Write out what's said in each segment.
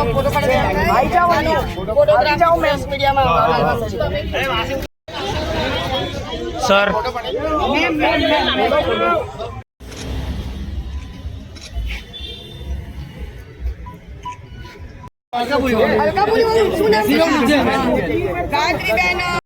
તો ફોટો પાડી આવી જાઓ આવી જાઓ મેમ. mass media માં આવવાનો છે. સર. અલકાપુરી શું નામ ગાયત્રીબેન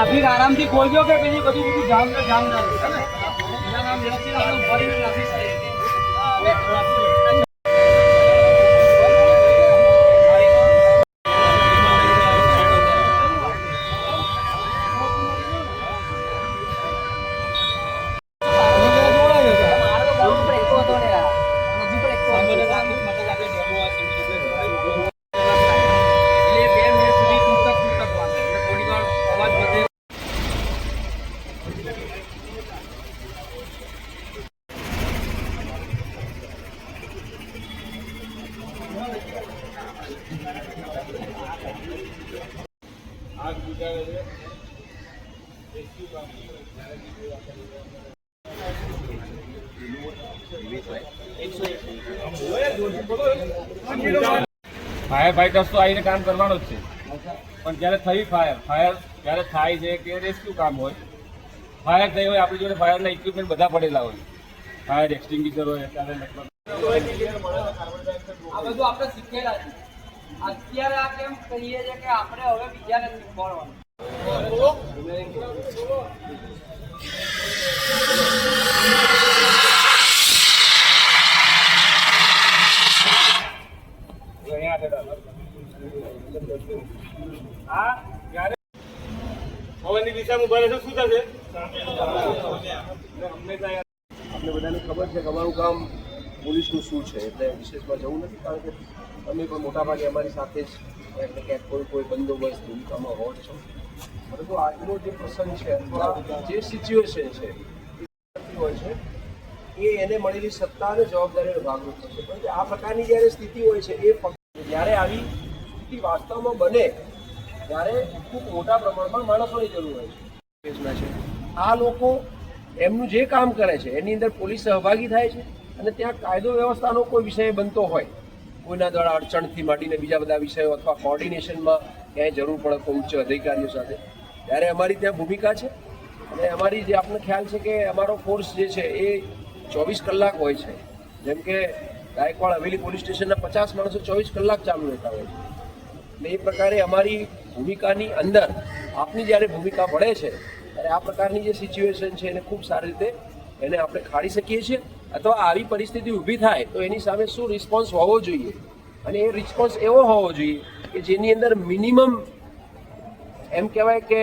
ટ્રાફિક આરામથી ખોલજો કે પછી બધું બધું જામ ને જામ ના રહે. ફાયર ફાઈટર્સ તો આવીને કામ કરવાનું જ છે. પણ જ્યારે થઈ ફાયર ફાયર જ્યારે થાય છે કે રેસ્ક્યુ કામ હોય. ફાયર થઈ હોય, આપણી જોડે ફાયરના ઇક્વિપમેન્ટ બધા પડેલા હોય. ફાયર એક્સટિંગ્વિશર હોય ત્યારે આ આપણે શીખેલા છે. અત્યારે આ કેમ કહીએ છે કે આપણે હવે બીજાને શીખવાડવાનું. પવનની દિશામાં ઊભા રહેશે શું થશે? હંમેશા આપણે બધાને ખબર છે કે અમારું કામ પોલીસનું શું છે? એટલે વિશેષમાં જવું નથી કારણ કે તમે પણ મોટાભાગે અમારી સાથે જ એટલે કે કોઈ કોઈ બંદોબસ્ત ભૂમિકામાં હોવ છો. પરંતુ આજનો જે પ્રસંગ છે, અથવા જે સિચ્યુએશન છે, હોય છે, એ એને મળેલી સત્તા અને જવાબદારીનો ભાગરૂપ થશે પરંતુ આ પ્રકારની જ્યારે સ્થિતિ હોય છે, એ જ્યારે આવી સ્થિતિ વાસ્તવમાં બને, ત્યારે ખૂબ મોટા પ્રમાણમાં માણસોની જરૂર હોય છે. છે. આ લોકો એમનું જે કામ કરે છે, એની અંદર પોલીસ સહભાગી થાય છે અને ત્યાં કાયદો વ્યવસ્થાનો કોઈ વિષય બનતો હોય કોઈના દ્વારા અડચણથી માંડીને બીજા બધા વિષયો અથવા કોર્ડિનેશનમાં ક્યાંય જરૂર પડે કોઈ ઉચ્ચ અધિકારીઓ સાથે. ત્યારે અમારી ત્યાં ભૂમિકા છે. અને અમારી જે આપણને ખ્યાલ છે કે અમારો ફોર્સ જે છે એ ચોવીસ કલાક હોય છે. જેમ કે ગાયકવાડ હવેલી પોલીસ સ્ટેશનના પચાસ માણસો ચોવીસ કલાક ચાલુ રહેતા હોય છે. એટલે એ પ્રકારે અમારી ભૂમિકાની અંદર આપની જ્યારે ભૂમિકા પડે છે, ત્યારે આ પ્રકારની જે સિચ્યુએશન છે એને ખૂબ સારી રીતે એને આપણે ખાડી શકીએ છીએ. અથવા આવી પરિસ્થિતિ ઊભી થાય તો એની સામે શું રિસ્પોન્સ હોવો જોઈએ? અને એ રિસ્પોન્સ એવો હોવો જોઈએ કે જેની અંદર મિનિમમ એમ કહેવાય કે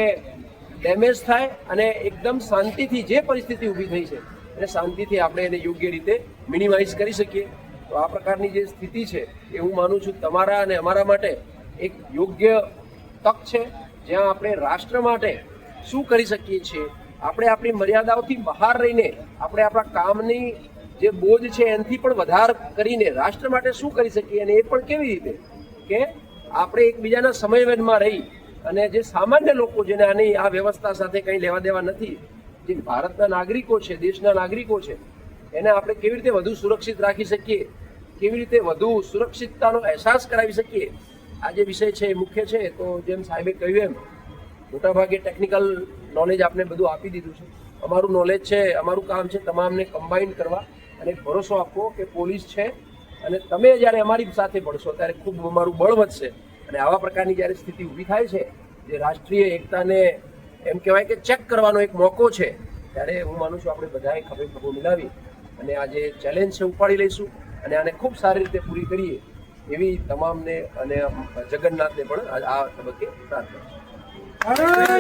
ડેમેજ થાય અને એકદમ શાંતિથી જે પરિસ્થિતિ ઊભી થઈ છે, એને શાંતિથી આપણે એને યોગ્ય રીતે મિનિમાઇઝ કરી શકીએ. તો આ પ્રકારની જે સ્થિતિ છે, એ હું માનું છું તમારા અને અમારા માટે એક યોગ્ય તક છે, જ્યાં આપણે રાષ્ટ્ર માટે શું કરી શકીએ છીએ? આપણે આપણી મર્યાદાઓથી બહાર રહીને આપણે આપણા કામની જે બોજ છે એનાથી પણ વધાર કરીને રાષ્ટ્ર માટે શું કરી શકીએ અને એ પણ કેવી રીતે? કે આપણે એકબીજાના સમયવેદમાં રહી અને જે સામાન્ય લોકો જેને આની આ વ્યવસ્થા સાથે કંઈ લેવા દેવા નથી, જે ભારતના નાગરિકો છે, દેશના નાગરિકો છે, એને આપણે કેવી રીતે વધુ સુરક્ષિત રાખી શકીએ, કેવી રીતે વધુ સુરક્ષિતતાનો અહેસાસ કરાવી શકીએ? આ જે વિષય છે એ મુખ્ય છે, તો જેમ સાહેબે કહ્યું એમ, મોટાભાગે ટેકનિકલ નોલેજ આપણે બધું આપી દીધું છે. અમારું નોલેજ છે, અમારું કામ છે તમામને કમ્બાઇન્ડ કરવા. અને એક ભરોસો આપવો કે પોલીસ છે. અને તમે જ્યારે અમારી સાથે ભળશો ત્યારે ખૂબ અમારું બળ વધશે. અને આવા પ્રકારની જ્યારે સ્થિતિ ઊભી થાય છે જે રાષ્ટ્રીય એકતાને એમ કહેવાય કે ચેક કરવાનો એક મોકો છે ત્યારે હું માનું છું આપણે બધાએ ખભે ખભો મિલાવી અને આ જે ચેલેન્જ છે ઉપાડી લઈશું. અને આને ખૂબ સારી રીતે પૂરી કરીએ એવી તમામને અને જગન્નાથને પણ આ આ તબક્કે પ્રાર્થના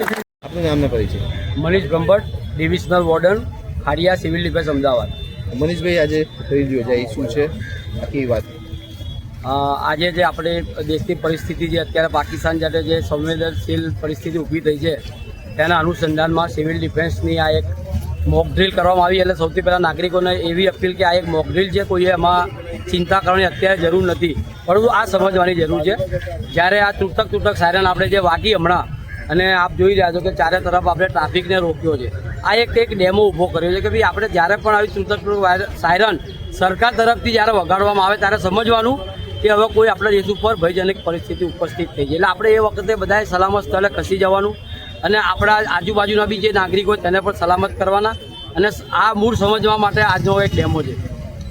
છે. આપનું નામ ને પરિચય? Manish Brahmbhatt divisional warden Khadia civil defence Ahmedabad. મનીષભાઈ આજે ખરીદ યોજાઈ શું છે. આખી વાત. આજે જે આપણે દેશની પરિસ્થિતિ જે અત્યારે પાકિસ્તાન સાથે જે સંવેદનશીલ પરિસ્થિતિ ઊભી થઈ છે, તેના અનુસંધાનમાં સિવિલ ડિફેન્સની આ એક મોક ડ્રીલ કરવામાં આવી. એટલે સૌથી પહેલાં નાગરિકોને એવી અપીલ કે આ એક મોક ડ્રીલ છે કોઈએ એમાં ચિંતા કરવાની અત્યારે જરૂર નથી. પરંતુ આ સમજવાની જરૂર છે. જ્યારે આ તૂટક તૂટક સાયરન આપણે જે વાગી હમણાં અને આપ જોઈ રહ્યા છો કે ચારે તરફ આપણે ટ્રાફિકને રોક્યો છે. આ એક એક ડેમો ઊભો કર્યો છે કે ભાઈ આપણે જ્યારે પણ આવી તૂટક સાયરન સરકાર તરફથી જ્યારે વગાડવામાં આવે ત્યારે સમજવાનું કે હવે કોઈ આપણા દેશ ઉપર ભયજનક પરિસ્થિતિ ઉપસ્થિત થઈ છે. એટલે આપણે એ વખતે બધાએ સલામત સ્થળે ખસી જવાનું અને આપણા આજુબાજુના બી જે નાગરિકો હોય તેને પણ સલામત કરવાના અને આ મૂળ સમજવા માટે આજનો એક ડેમો છે.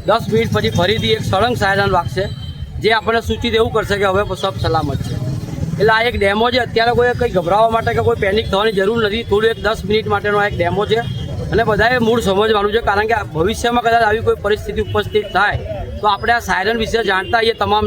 દસ મિનિટ પછી ફરીથી એક સળંગ સાયરન વાગશે જે આપણને સૂચિત એવું કરશે કે હવે સબ સલામત છે. એટલે આ એક ડેમો છે. અત્યારે કોઈ કંઈ ગભરાવા માટે કે કોઈ પેનિક થવાની જરૂર નથી. થોડું એક દસ મિનિટ માટેનો આ એક ડેમો છે. અને બધાએ મૂળ સમજવાનું છે. કારણ કે ભવિષ્યમાં કદાચ આવી કોઈ પરિસ્થિતિ ઉપસ્થિત થાય, તો આપણે આ સાયરન વિશે જાણતા એ તમામ